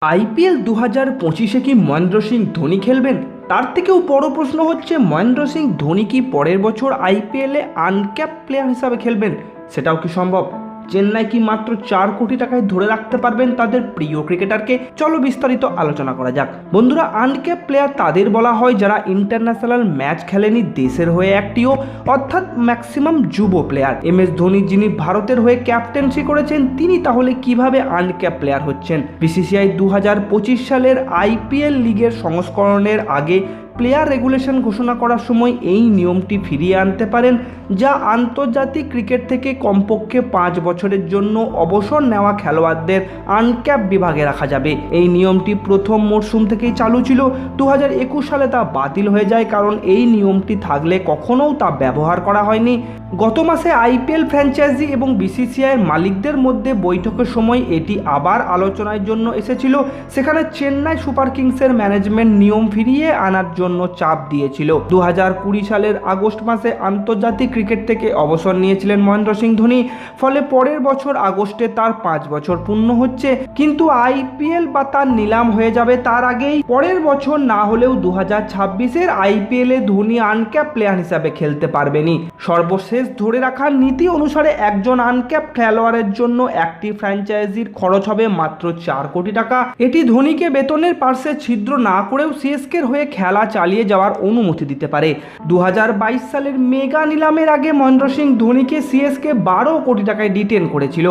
IPL দু হাজার পঁচিশে কি মহেন্দ্র সিং ধোনি খেলবেন? তার থেকেও বড় প্রশ্ন হচ্ছে, মহেন্দ্র সিং ধোনি কি পরের বছর আইপিএলে আনক্যাপ প্লেয়ার হিসাবে খেলবেন? সেটাও কি সম্ভব? চেন্নাই কি মাত্র চার কোটি টাকায় ধরে রাখতে পারবেন তাদের প্রিয় ক্রিকেটারকে? চলো বিস্তারিত আলোচনা করা যাক। বন্ধুরা আনক্যাপ প্লেয়ার তাদের বলা হয় যারা ইন্টারন্যাশনাল ম্যাচ খেলেনি দেশের হয়ে একটিও, অর্থাৎ ম্যাক্সিমাম যুব প্লেয়ার। এম এস ধোনি যিনি ভারতের হয়ে ক্যাপ্টেন্সি করেছেন, তিনি তাহলে কীভাবে আনক্যাপ প্লেয়ার হচ্ছেন? বিসিসিআই দু হাজার পঁচিশ সালের আইপিএল লিগের সংস্করণের আগে প্লেয়ার রেগুলেশন ঘোষণা করার সময় এই নিয়মটি ফিরিয়ে আনতে পারেন, যা আন্তর্জাতিক ক্রিকেট থেকে কমপক্ষে পাঁচ বছরের জন্য অবসর নেওয়া খেলোয়াড়দের আনক্যাপ বিভাগে রাখা যাবে। এই নিয়মটি প্রথম মরশুম থেকেই চালু ছিল। দু হাজার একুশ সালে তা বাতিল হয়ে যায় কারণ এই নিয়মটি থাকলে কখনোও তা ব্যবহার করা হয়নি। গত মাসে আইপিএল ফ্র্যাঞ্চাইজি এবং বিসিসিআইয়ের মালিকদের মধ্যে বৈঠকের সময় এটি আবার আলোচনার জন্য এসেছিল। সেখানে চেন্নাই সুপার কিংসের ম্যানেজমেন্ট নিয়ম ফিরিয়ে আনার জন্য চাপ দিয়েছিল। দু হাজার কুড়ি সালের আগস্ট মাসে আন্তর্জাতিক ক্রিকেট থেকে অবসর নিয়েছিলেন মহেন্দ্র সিং ধোনি। ফলে পরের বছর আগস্টে তার পাঁচ বছর পূর্ণ হচ্ছে। কিন্তু আইপিএল বা তার নিলাম হয়ে যাবে তার আগেই। পরের বছর না হলেও দু হাজার ছাব্বিশের আইপিএলে ধোনি আনক্যাপ প্লেয়ার হিসাবে খেলতে পারবেনি সর্বশেষ ধরে রাখার নীতি অনুসারে একজন আনক্যাপ খেলোয়াড়ের জন্য একটি ফ্র্যাঞ্চাইজির খরচ হবে মাত্র চার কোটি টাকা। এটি ধোনিকে বেতনের পার্শ্বে ছিদ্র না করেও সিএসকের হয়ে খেলা চালিয়ে যাওয়ার অনুমতি দিতে পারে। দু হাজার বাইশ সালের মেগা নিলামের আগে মহেন্দ্র সিং ধোনিকে সিএসকে বারো কোটি টাকায় ডিটেন করেছিল।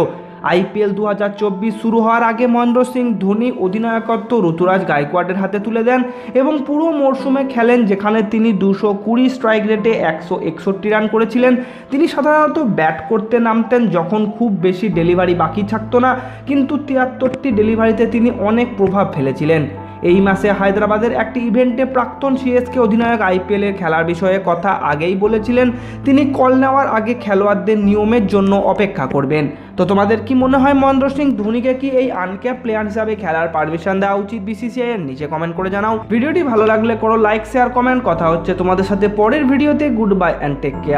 আইপিএল দু হাজার চব্বিশ শুরু হওয়ার আগে মহেন্দ্র সিং ধোনি অধিনায়কত্ব ঋতুরাজ গায়কোয়াডের হাতে তুলে দেন এবং পুরো মরশুমে খেলেন যেখানে তিনি দুশো কুড়ি স্ট্রাইক রেটে একশো একষট্টি রান করেছিলেন। তিনি সাধারণত ব্যাট করতে নামতেন যখন খুব বেশি ডেলিভারি বাকি থাকতো না, কিন্তু তিয়াত্তরটি ডেলিভারিতে তিনি অনেক প্রভাব ফেলেছিলেন। এই মাসে হায়দ্রাবাদের একটি ইভেন্টে প্রাক্তন সিএসকে অধিনায়ক আইপিএলের খেলার বিষয়ে কথা আগেই বলেছিলেন। তিনি কল নেওয়ার আগে খেলোয়াড়দের নিয়মের জন্য অপেক্ষা করবেন। তো তোমাদের কি মনে হয় মহেন্দ্র সিং ধোনিকে কি এই আনক্যাপ প্লেয়ার হিসাবে খেলার পারমিশন দেওয়া উচিত বিসিসিআই এর? নিচে কমেন্ট করে জানাও। ভিডিওটি ভালো লাগলে করো লাইক শেয়ার কমেন্ট কথা হচ্ছে তোমাদের সাথে পরের ভিডিওতে। Good bye and take care